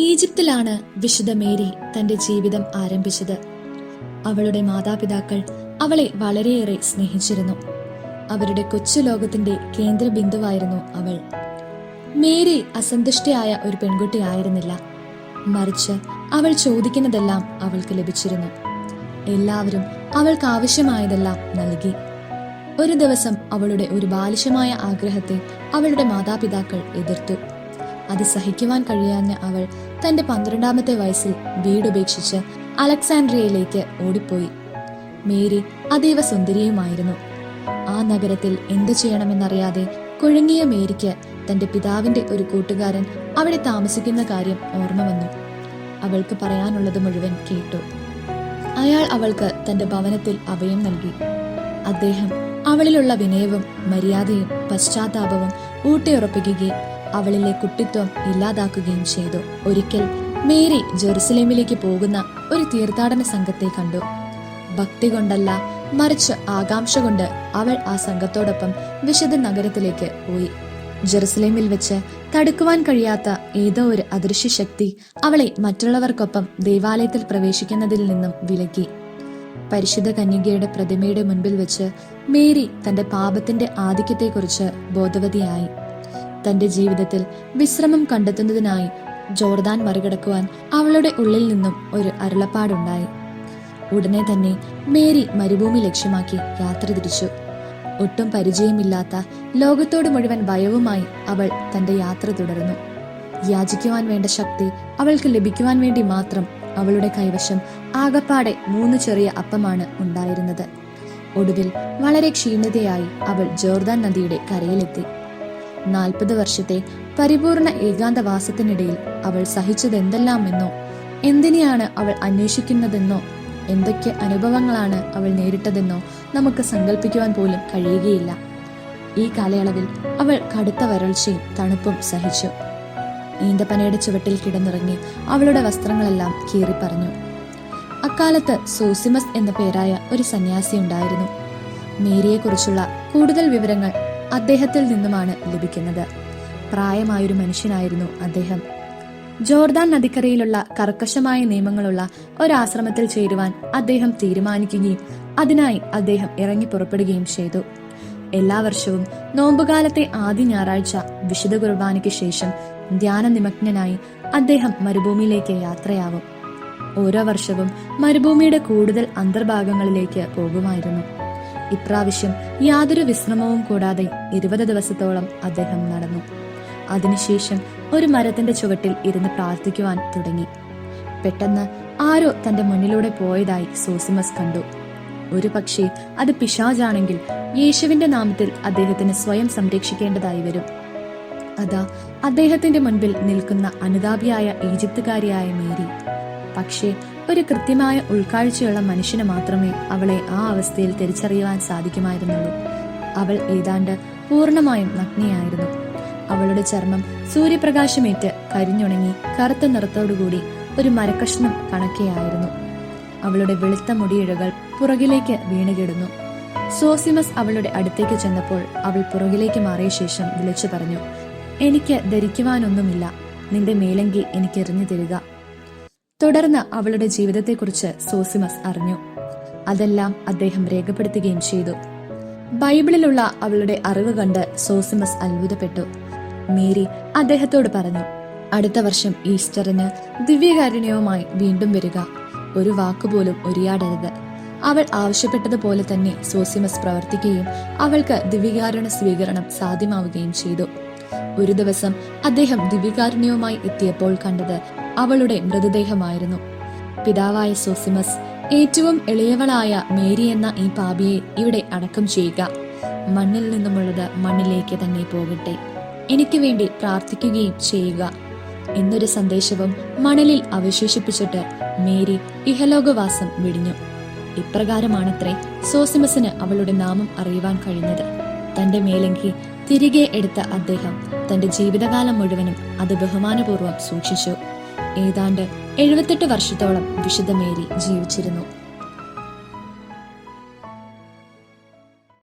ഈജിപ്തിലാണ് വിശുദ്ധ മേരി തന്റെ ജീവിതം ആരംഭിച്ചത്. അവളുടെ മാതാപിതാക്കൾ അവളെ വളരെയേറെ സ്നേഹിച്ചിരുന്നു. അവരുടെ കൊച്ചു ലോകത്തിന്റെ കേന്ദ്ര ബിന്ദുവായിരുന്നു അവൾ. മേരി അസന്തുഷ്ടയായ ഒരു പെൺകുട്ടിയായിരുന്നില്ല മറിച്ച് അവൾ ചോദിക്കുന്നതെല്ലാം അവൾക്ക് ലഭിച്ചിരുന്നു. എല്ലാവരും അവൾക്ക് ആവശ്യമായതെല്ലാം നൽകി. ഒരു ദിവസം അവളുടെ ഒരു ബാലിശമായ ആഗ്രഹത്തെ അവളുടെ മാതാപിതാക്കൾ എതിർത്തു. അത് സഹിക്കുവാൻ കഴിയാഞ്ഞ അവൾ തന്റെ പന്ത്രണ്ടാമത്തെ വയസ്സിൽ വീടുപേക്ഷിച്ച് അലക്സാൻഡ്രിയയിലേക്ക് ഓടിപ്പോയി. മേരി അതീവ സുന്ദരിയുമായിരുന്നു. ആ നഗരത്തിൽ എന്തു ചെയ്യണമെന്നറിയാതെ കുഴങ്ങിയ മേരിക്ക് തന്റെ പിതാവിന്റെ ഒരു കൂട്ടുകാരൻ അവിടെ താമസിക്കുന്ന കാര്യം ഓർമ്മ വന്നു. അവൾക്ക് പറയാനുള്ളത് മുഴുവൻ കേട്ടു. അയാൾ അവൾക്ക് തന്റെ ഭവനത്തിൽ അഭയം നൽകി. അദ്ദേഹം അവളിലുള്ള വിനയവും മര്യാദയും പശ്ചാത്താപവും ഊട്ടിയുറപ്പിക്കുകയും അവളിലെ കുട്ടിത്വം ഇല്ലാതാക്കുകയും ചെയ്തു. ഒരിക്കൽ മേരി ജെറുസലേമിലേക്ക് പോകുന്ന ഒരു തീർത്ഥാടന സംഘത്തെ കണ്ടു. ഭക്തി കൊണ്ടല്ല മറിച്ച് ആകാംക്ഷ കൊണ്ട് അവൾ ആ സംഘത്തോടൊപ്പം വിശുദ്ധ നഗരത്തിലേക്ക് പോയി. ജെറുസലേമിൽ വെച്ച് തടുക്കുവാൻ കഴിയാത്ത ഏതോ ഒരു അദൃശ്യ ശക്തി അവളെ മറ്റുള്ളവർക്കൊപ്പം ദേവാലയത്തിൽ പ്രവേശിക്കുന്നതിൽ നിന്നും വിലക്കി. പരിശുദ്ധ കന്യകയുടെ പ്രതിമയുടെ മുൻപിൽ വെച്ച് മേരി തന്റെ പാപത്തിന്റെ ആധിക്യത്തെക്കുറിച്ച് ബോധവതിയായി. തന്റെ ജീവിതത്തിൽ വിശ്രമം കണ്ടെത്തുന്നതിനായി ജോർദാൻ മറികടക്കുവാൻ അവളുടെ ഉള്ളിൽ നിന്നും ഒരു അരുളപ്പാടുണ്ടായി. ഉടനെ തന്നെ മേരി മരുഭൂമി ലക്ഷ്യമാക്കി യാത്ര തിരിച്ചു. ഒട്ടും പരിചയമില്ലാത്ത ലോകത്തോട് മുഴുവൻ ഭയവുമായി അവൾ തന്റെ യാത്ര തുടർന്നു. യാചിക്കുവാൻ വേണ്ട ശക്തി അവൾക്ക് ലഭിക്കുവാൻ വേണ്ടി മാത്രം അവളുടെ കൈവശം ആകപ്പാടെ മൂന്ന് ചെറിയ അപ്പമാണ് ഉണ്ടായിരുന്നത്. ഒടുവിൽ വളരെ ക്ഷീണിതയായി അവൾ ജോർദാൻ നദിയുടെ കരയിലെത്തി. നാൽപ്പത് വർഷത്തെ പരിപൂർണ ഏകാന്തവാസത്തിനിടയിൽ അവൾ സഹിച്ചതെന്തെല്ലാമെന്നോ എന്തിനെയാണ് അവൾ അന്വേഷിക്കുന്നതെന്നോ എന്തൊക്കെ അനുഭവങ്ങളാണ് അവൾ നേരിട്ടതെന്നോ നമുക്ക് സങ്കല്പിക്കുവാൻ പോലും കഴിയുകയില്ല. ഈ കാലയളവിൽ അവൾ കടുത്ത വരൾച്ചയും തണുപ്പും സഹിച്ചു. ഈന്തപ്പനയുടെ ചുവട്ടിൽ കിടന്നിറങ്ങി അവളുടെ വസ്ത്രങ്ങളെല്ലാം കീറിപ്പറഞ്ഞു. അക്കാലത്ത് സോസിമസ് എന്ന പേരായ ഒരു സന്യാസി ഉണ്ടായിരുന്നു മേരിയെക്കുറിച്ചുള്ള കൂടുതൽ വിവരങ്ങൾ അദ്ദേഹത്തിൽ നിന്നുമാണ് ലഭിക്കുന്നത്. പ്രായമായൊരു മനുഷ്യനായിരുന്നു അദ്ദേഹം. ജോർദാൻ നദിക്കരയിലുള്ള കർക്കശമായ നിയമങ്ങളുള്ള ഒരാശ്രമത്തിൽ ചേരുവാൻ അദ്ദേഹം തീരുമാനിക്കുകയും അതിനായി അദ്ദേഹം ഇറങ്ങി പുറപ്പെടുകയും ചെയ്തു. എല്ലാ വർഷവും നോമ്പുകാലത്തെ ആദ്യ ഞായറാഴ്ച വിശുദ്ധ കുർബാനയ്ക്ക് ശേഷം ധ്യാന നിമഗ്നനായി അദ്ദേഹം മരുഭൂമിയിലേക്ക് യാത്രയാവും. ഓരോ വർഷവും മരുഭൂമിയുടെ കൂടുതൽ അന്തർഭാഗങ്ങളിലേക്ക് പോകുമായിരുന്നു. ഇപ്രാവശ്യം യാതൊരു വിശ്രമവും കൂടാതെ ഇരുപത് ദിവസത്തോളം അദ്ദേഹം നടന്നു. അതിനുശേഷം ഒരു മരത്തിന്റെ ചുവട്ടിൽ ഇരുന്ന് പ്രാർത്ഥിക്കുവാൻ തുടങ്ങി. പെട്ടെന്ന് ആരോ തന്റെ മുന്നിലൂടെ പോയതായി സോസിമസ് കണ്ടു. ഒരു പക്ഷേ അത് പിശാജാണെങ്കിൽ യേശുവിന്റെ നാമത്തിൽ അദ്ദേഹത്തിന് സ്വയം സംരക്ഷിക്കേണ്ടതായി വരും. അതാ അദ്ദേഹത്തിന്റെ മുൻപിൽ നിൽക്കുന്ന അനുതാപിയായ ഈജിപ്തുകാരിയായ മേരി. പക്ഷേ ഒരു കൃത്യമായ ഉൾക്കാഴ്ചയുള്ള മനുഷ്യന് മാത്രമേ അവളെ ആ അവസ്ഥയിൽ തിരിച്ചറിയുവാൻ സാധിക്കുമായിരുന്നുള്ളൂ. അവൾ ഏതാണ്ട് പൂർണമായും നഗ്നയായിരുന്നു. അവളുടെ ചർമ്മം സൂര്യപ്രകാശമേറ്റ് കരിഞ്ഞുണങ്ങി കറുത്ത നിറത്തോടുകൂടി ഒരു മരക്കഷ്ണം കണക്കെയായിരുന്നു. അവളുടെ വെളുത്ത മുടിയിഴകൾ പുറകിലേക്ക് വീണുകിടുന്നു. സോസിമസ് അവളുടെ അടുത്തേക്ക് ചെന്നപ്പോൾ അവൾ പുറകിലേക്ക് മാറിയ ശേഷം വിളിച്ചു പറഞ്ഞു എനിക്ക് ധരിക്കുവാനൊന്നുമില്ല. നിന്റെ മേലങ്കി എനിക്ക് എറിഞ്ഞു തരിക. തുടർന്ന് അവളുടെ ജീവിതത്തെക്കുറിച്ച് സോസിമസ് അറിഞ്ഞു. അതെല്ലാം അദ്ദേഹം രേഖപ്പെടുത്തുകയും ചെയ്തു. ബൈബിളിലുള്ള അവളുടെ അറിവ് കണ്ട് സോസിമസ് അത്ഭുതപ്പെട്ടു. മേരി അദ്ദേഹത്തോട് പറഞ്ഞു അടുത്ത വർഷം ഈസ്റ്ററിന് ദിവ്യകാരുണ്യവുമായി വീണ്ടും വരിക. ഒരു വാക്കുപോലും ഉരിയാടരുത്. അവൾ ആവശ്യപ്പെട്ടതുപോലെ തന്നെ സോസിമസ് പ്രവർത്തിക്കുകയും അവൾക്ക് ദിവ്യകാരുണ സ്വീകരണം സാധ്യമാവുകയും ചെയ്തു. ഒരു ദിവസം അദ്ദേഹം ദിവ്യകാരുണ്യവുമായി എത്തിയപ്പോൾ കണ്ടത് അവളുടെ മൃതദേഹമായിരുന്നു. പിതാവായ സോസിമസ് ഏറ്റവും എളിയവളായ മേരി എന്ന ഈ പാപിയെ ഇവിടെ അടക്കം ചെയ്യുക. മണ്ണിൽ നിന്നുമുള്ളത് മണ്ണിലേക്ക് തന്നെ പോകട്ടെ. എനിക്ക് വേണ്ടി പ്രാർത്ഥിക്കുകയും ചെയ്യുക. എന്നൊരു സന്ദേശവും മണലിൽ അവശേഷിപ്പിച്ചിട്ട് മേരി ഇഹലോകവാസം വിടിഞ്ഞു. ഇപ്രകാരമാണത്രേ സോസിമസിന് അവളുടെ നാമം അറിയുവാൻ കഴിഞ്ഞത്. തന്റെ മേലങ്കി തിരികെ എടുത്ത അദ്ദേഹം തന്റെ ജീവിതകാലം മുഴുവനും അത് ബഹുമാനപൂർവം സൂക്ഷിച്ചു. ഏതാണ്ട് എഴുപത്തെട്ട് വർഷത്തോളം വിശുദ്ധ മേരി ജീവിച്ചിരുന്നു.